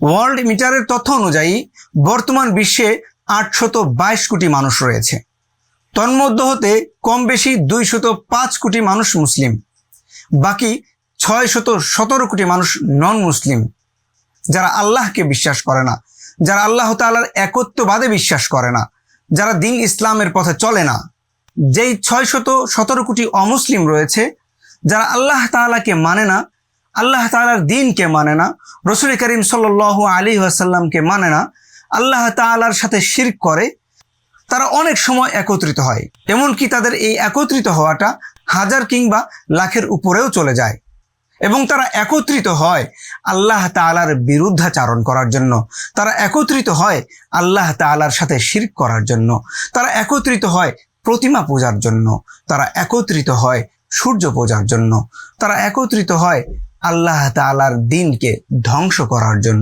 World মিটারের তথ্য অনুযায়ী, বর্তমান বিশ্বে আটশত বাইশ কোটি মানুষ রয়েছে। তন্মধ্য হতে কম বেশি দুইশত পাঁচ কোটি মানুষ মুসলিম। বাকি ছয় শত সতেরো কোটি মানুষ নন মুসলিম যারা আল্লাহকে বিশ্বাস করে না, যারা আল্লাহ তাআলার একত্ববাদে বিশ্বাস করে না, যারা দিন ইসলামের পথে চলে না, যেই ছয় শত সতেরো কোটি অমুসলিম রয়েছে, যারা আল্লাহ তাআলাকে মানে না আল্লাহ তাআলার দিনকে মানে না, রসুল করিম সাল আলী আসাল্লামকে মানে না, আল্লাহ তাআলার সাথে শিরক করে, তারা অনেক সময় একত্রিত হয়। এমনকি তাদের এই একত্রিত হওয়াটা হাজার কিংবা লাখের উপরেও চলে যায়। এবং তারা একত্রিত হয় আল্লাহ তাআলার বিরুদ্ধাচারণ করার জন্য। তারা একত্রিত হয় আল্লাহ তাআলার সাথে শিরক করার জন্য। তারা একত্রিত হয় প্রতিমা পূজার জন্য। তারা একত্রিত হয় সূর্য পূজার জন্য। তারা একত্রিত হয় আল্লাহ তালার দিনকে ধ্বংস করার জন্য।